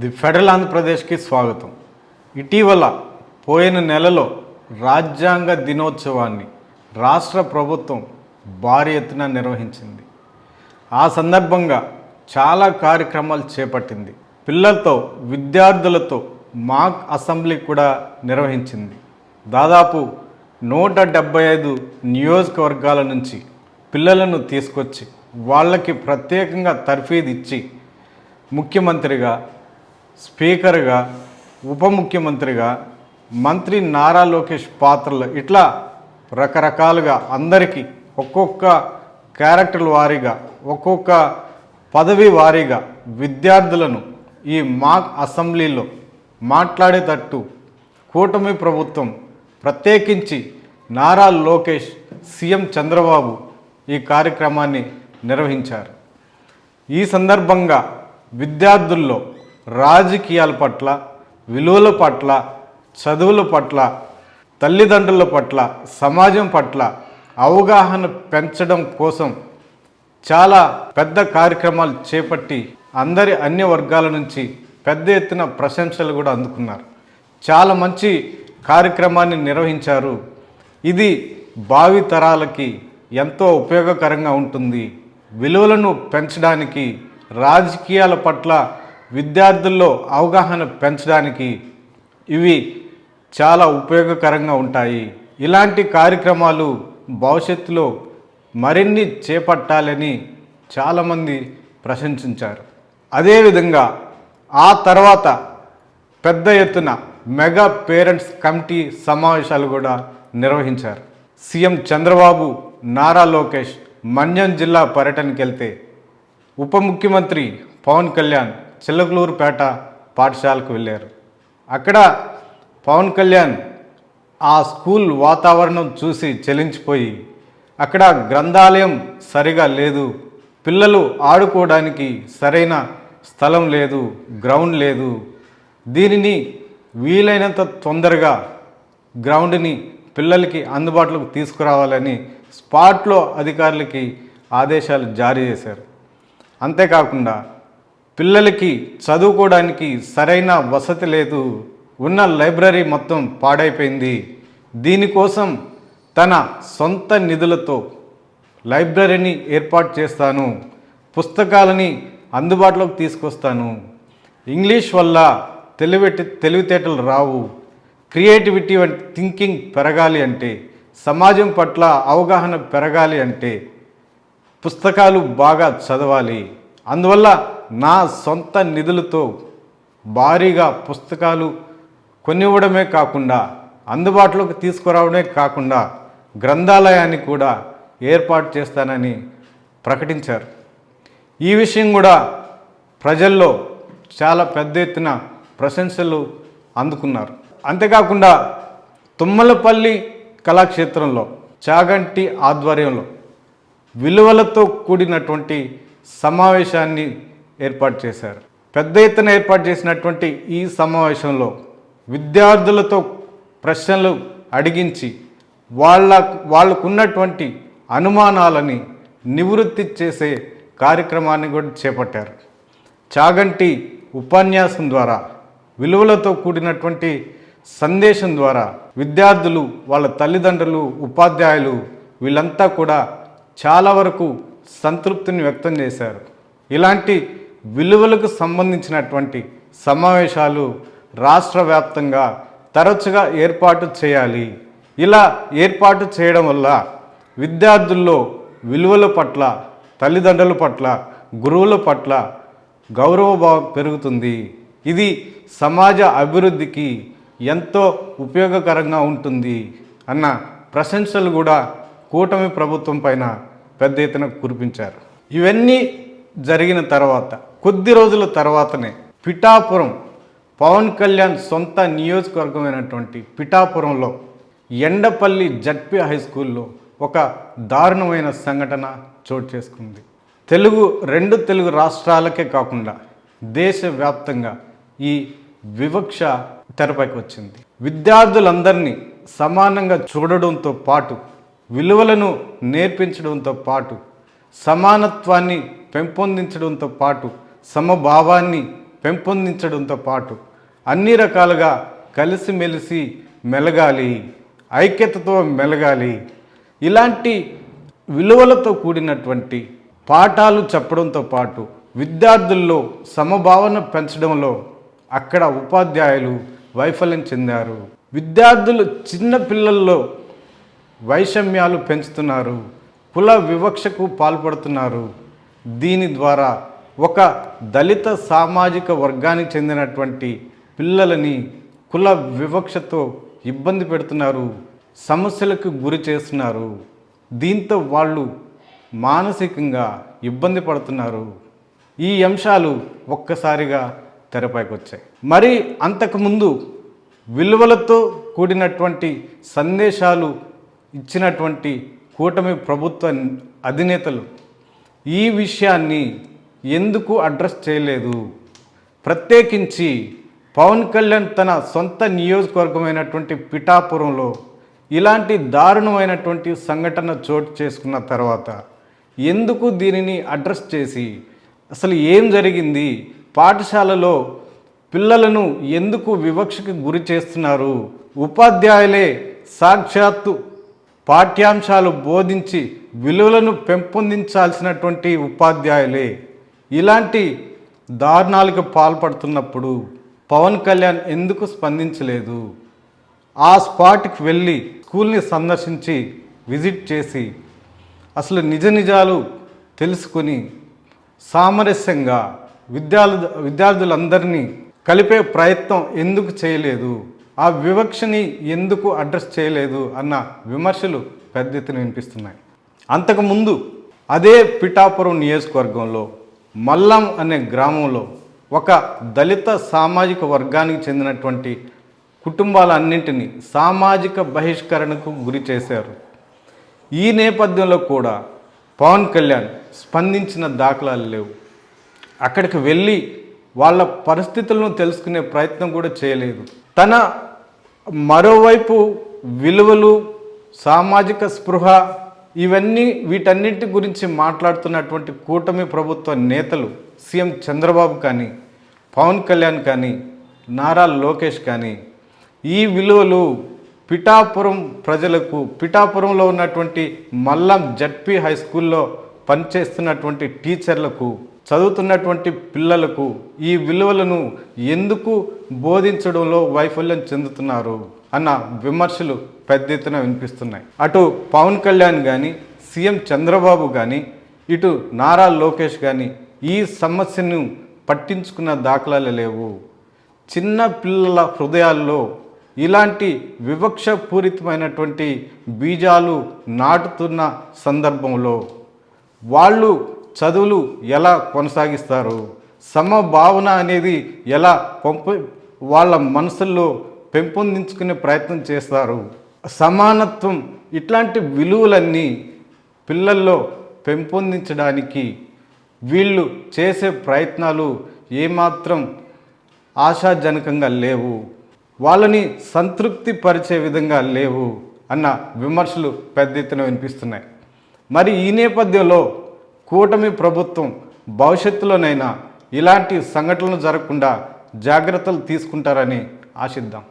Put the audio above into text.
The federal ఆంధ్రప్రదేశ్కి స్వాగతం. ఇటీవల పోయిన నెలలో రాజ్యాంగ దినోత్సవాన్ని రాష్ట్ర ప్రభుత్వం భారీ ఎత్తున నిర్వహించింది. ఆ సందర్భంగా చాలా కార్యక్రమాలు చేపట్టింది. పిల్లలతో విద్యార్థులతో మాక్ అసెంబ్లీ కూడా నిర్వహించింది. దాదాపు నూట డెబ్బై ఐదు నియోజకవర్గాల నుంచి పిల్లలను తీసుకొచ్చి వాళ్ళకి ప్రత్యేకంగా తర్ఫీదు ఇచ్చి ముఖ్యమంత్రిగా స్పీకర్గా ఉప ముఖ్యమంత్రిగా మంత్రి నారా లోకేష్ పాత్రలు ఇట్లా రకరకాలుగా అందరికీ ఒక్కొక్క క్యారెక్టర్ వారీగా ఒక్కొక్క పదవి వారీగా విద్యార్థులను ఈ మాక్ అసెంబ్లీలో మాట్లాడేటట్టు కూటమి ప్రభుత్వం ప్రత్యేకించి నారా లోకేష్ సీఎం చంద్రబాబు ఈ కార్యక్రమాన్ని నిర్వహించారు. ఈ సందర్భంగా విద్యార్థుల్లో రాజకీయాల పట్ల విలువల పట్ల చదువుల పట్ల తల్లిదండ్రుల పట్ల సమాజం పట్ల అవగాహన పెంచడం కోసం చాలా పెద్ద కార్యక్రమాలు చేపట్టి అందరి అన్ని వర్గాల నుంచి పెద్ద ఎత్తున ప్రశంసలు కూడా అందుకున్నారు. చాలా మంచి కార్యక్రమాన్ని నిర్వహించారు. ఇది భావి తరాలకి ఎంతో ఉపయోగకరంగా ఉంటుంది. విలువలను పెంచడానికి రాజకీయాల పట్ల విద్యార్థుల్లో అవగాహన పెంచడానికి ఇవి చాలా ఉపయోగకరంగా ఉంటాయి. ఇలాంటి కార్యక్రమాలు భవిష్యత్తులో మరిన్ని చేపట్టాలని చాలామంది ప్రశంసించారు. అదేవిధంగా ఆ తర్వాత పెద్ద ఎత్తున మెగా పేరెంట్స్ కమిటీ సమావేశాలు కూడా నిర్వహించారు. సీఎం చంద్రబాబు నారా లోకేష్ మన్యం జిల్లా పర్యటనకెళ్తే ఉప ముఖ్యమంత్రి పవన్ కళ్యాణ్ చిల్లకలూరుపేట పాఠశాలకు వెళ్ళారు. అక్కడ పవన్ కళ్యాణ్ ఆ స్కూల్ వాతావరణం చూసి చెలించిపోయి అక్కడ గ్రంథాలయం సరిగా లేదు పిల్లలు ఆడుకోవడానికి సరైన స్థలం లేదు గ్రౌండ్ లేదు. దీనిని వీలైనంత తొందరగా గ్రౌండ్ని పిల్లలకి అందుబాటులోకి తీసుకురావాలని స్పాట్లో అధికారులకి ఆదేశాలు జారీ చేశారు. అంతేకాకుండా పిల్లలకి చదువుకోవడానికి సరైన వసతి లేదు. ఉన్న లైబ్రరీ మొత్తం పాడైపోయింది. దీనికోసం తన సొంత నిధులతో లైబ్రరీని ఏర్పాటు చేస్తాను. పుస్తకాలని అందుబాటులోకి తీసుకొస్తాను. ఇంగ్లీష్ వల్ల తెలివిటి తెలివితేటలు రావు. క్రియేటివిటీ వంటి థింకింగ్ పెరగాలి అంటే సమాజం పట్ల అవగాహన పెరగాలి అంటే పుస్తకాలు బాగా చదవాలి. అందువల్ల నా సొంత నిధులతో భారీగా పుస్తకాలు కొనివ్వడమే కాకుండా అందుబాటులోకి తీసుకురావడమే కాకుండా గ్రంథాలయాన్ని కూడా ఏర్పాటు చేస్తానని ప్రకటించారు. ఈ విషయం కూడా ప్రజల్లో చాలా పెద్ద ఎత్తున ప్రశంసలు అందుకున్నారు. అంతేకాకుండా తుమ్మలపల్లి కళాక్షేత్రంలో చాగంటి ఆధ్వర్యంలో విలువలతో కూడినటువంటి సమావేశాన్ని ఏర్పాటు చేశారు. పెద్ద ఎత్తున ఏర్పాటు చేసినటువంటి ఈ సమావేశంలో విద్యార్థులతో ప్రశ్నలు అడిగించి వాళ్ళ వాళ్ళకున్నటువంటి అనుమానాలని నివృత్తి చేసే కార్యక్రమాన్ని కూడా చేపట్టారు. చాగంటి ఉపన్యాసం ద్వారా విలువలతో కూడినటువంటి సందేశం ద్వారా విద్యార్థులు వాళ్ళ తల్లిదండ్రులు ఉపాధ్యాయులు వీళ్ళంతా కూడా చాలా వరకు సంతృప్తిని వ్యక్తం చేశారు. ఇలాంటి విలువలకు సంబంధించినటువంటి సమావేశాలు రాష్ట్ర వ్యాప్తంగా తరచుగా ఏర్పాటు చేయాలి. ఇలా ఏర్పాటు చేయడం వల్ల విద్యార్థుల్లో విలువల పట్ల తల్లిదండ్రుల పట్ల గురువుల పట్ల గౌరవభావం పెరుగుతుంది. ఇది సమాజ అభివృద్ధికి ఎంతో ఉపయోగకరంగా ఉంటుంది అన్న ప్రశంసలు కూడా కూటమి ప్రభుత్వం పైన పెద్ద ఎత్తున కురిపించారు. ఇవన్నీ జరిగిన తర్వాత కొద్ది రోజుల తర్వాతనే పిఠాపురం పవన్ కళ్యాణ్ సొంత నియోజకవర్గమైనటువంటి పిఠాపురంలో ఎండపల్లి జడ్పీ హై స్కూల్లో ఒక దారుణమైన సంఘటన చోటు చేసుకుంది. తెలుగు రెండు తెలుగు రాష్ట్రాలకే కాకుండా దేశవ్యాప్తంగా ఈ వివక్ష తెరపైకి వచ్చింది. విద్యార్థులందరినీ సమానంగా చూడడంతో పాటు విలువలను నేర్పించడంతో పాటు సమానత్వాన్ని పెంపొందించడంతో పాటు సమభావాన్ని పెంపొందించడంతో పాటు అన్ని రకాలుగా కలిసిమెలిసి మెలగాలి ఐక్యతతో మెలగాలి. ఇలాంటి విలువలతో కూడినటువంటి పాఠాలు చెప్పడంతో పాటు విద్యార్థుల్లో సమభావన పెంచడంలో అక్కడ ఉపాధ్యాయులు వైఫల్యం చెందారు. విద్యార్థులు చిన్న పిల్లల్లో వైషమ్యాలు పెంచుతున్నారు కుల వివక్షకు పాల్పడుతున్నారు. దీని ద్వారా ఒక దళిత సామాజిక వర్గానికి చెందినటువంటి పిల్లలని కుల వివక్షతో ఇబ్బంది పెడుతున్నారు సమస్యలకు గురి చేస్తున్నారు. దీంతో వాళ్ళు మానసికంగా ఇబ్బంది పడుతున్నారు. ఈ అంశాలు ఒక్కసారిగా తెరపైకి వచ్చాయి మరి అంతకుముందు విలువలతో కూడినటువంటి సందేశాలు ఇచ్చినటువంటి కూటమి ప్రభుత్వ అధినేతలు ఈ విషయాన్ని ఎందుకు అడ్రస్ చేయలేదు? ప్రత్యేకించి పవన్ కళ్యాణ్ తన సొంత నియోజకవర్గమైనటువంటి పిఠాపురంలో ఇలాంటి దారుణమైనటువంటి సంఘటన చోటు చేసుకున్న తర్వాత ఎందుకు దీనిని అడ్రస్ చేసి అసలు ఏం జరిగింది? పాఠశాలలో పిల్లలను ఎందుకు వివక్షకు గురి చేస్తున్నారు? ఉపాధ్యాయులే సాక్షాత్తు పాఠ్యాంశాలు బోధించి విలువలను పెంపొందించాల్సినటువంటి ఉపాధ్యాయులే. ఇలాంటి దారుణాలకు పాల్పడుతున్నప్పుడు పవన్ కళ్యాణ్ ఎందుకు స్పందించలేదు? ఆ స్పాట్కి వెళ్ళి స్కూల్ని సందర్శించి విజిట్ చేసి అసలు నిజ నిజాలు తెలుసుకుని సామరస్యంగా విద్యార్థు విద్యార్థులందరినీ కలిపే ప్రయత్నం ఎందుకు చేయలేదు? ఆ వివక్షని ఎందుకు అడ్రస్ చేయలేదు? అన్న విమర్శలు పెద్ద ఎత్తున వినిపిస్తున్నాయి. అంతకుముందు అదే పిఠాపురం నియోజకవర్గంలో మల్లం అనే గ్రామంలో ఒక దళిత సామాజిక వర్గానికి చెందినటువంటి కుటుంబాలన్నింటినీ సామాజిక బహిష్కరణకు గురి చేశారు. ఈ నేపథ్యంలో కూడా పవన్ కళ్యాణ్ స్పందించిన దాఖలాలు లేవు. అక్కడికి వెళ్ళి వాళ్ళ పరిస్థితులను తెలుసుకునే ప్రయత్నం కూడా చేయలేదు. తన మరోవైపు విలువలు సామాజిక స్పృహ ఇవన్నీ వీటన్నిటి గురించి మాట్లాడుతున్నటువంటి కూటమి ప్రభుత్వ నేతలు సీఎం చంద్రబాబు కానీ పవన్ కళ్యాణ్ కానీ నారా లోకేష్ కానీ ఈ విలువలు పిఠాపురం ప్రజలకు పిఠాపురంలో ఉన్నటువంటి మల్లం జడ్పీ హై స్కూల్లో పనిచేస్తున్నటువంటి టీచర్లకు చదువుతున్నటువంటి పిల్లలకు ఈ విలువలను ఎందుకు బోధించడంలో వైఫల్యం చెందుతున్నారు? అన్న విమర్శలు పెద్ద ఎత్తున వినిపిస్తున్నాయి. అటు పవన్ కళ్యాణ్ కానీ సీఎం చంద్రబాబు కానీ ఇటు నారా లోకేష్ కానీ ఈ సమస్యను పట్టించుకున్న దాఖలాలు లేవు. చిన్న పిల్లల హృదయాల్లో ఇలాంటి వివక్షపూరితమైనటువంటి బీజాలు నాటుతున్న సందర్భంలో వాళ్ళు చదువులు ఎలా కొనసాగిస్తారు? సమభావన అనేది ఎలా పంప వాళ్ళ మనసుల్లో పెంపొందించుకునే ప్రయత్నం చేస్తారు. సమానత్వం ఇట్లాంటి విలువలన్నీ పిల్లల్లో పెంపొందించడానికి వీళ్ళు చేసే ప్రయత్నాలు ఏమాత్రం ఆశాజనకంగా లేవు. వాళ్ళని సంతృప్తి పరిచే విధంగా లేవు అన్న విమర్శలు పెద్ద ఎత్తున వినిపిస్తున్నాయి. మరి ఈ నేపథ్యంలో కూటమి ప్రభుత్వం భవిష్యత్తులోనైనా ఇలాంటి సంఘటనలు జరగకుండా జాగ్రత్తలు తీసుకుంటారని ఆశిద్దాం.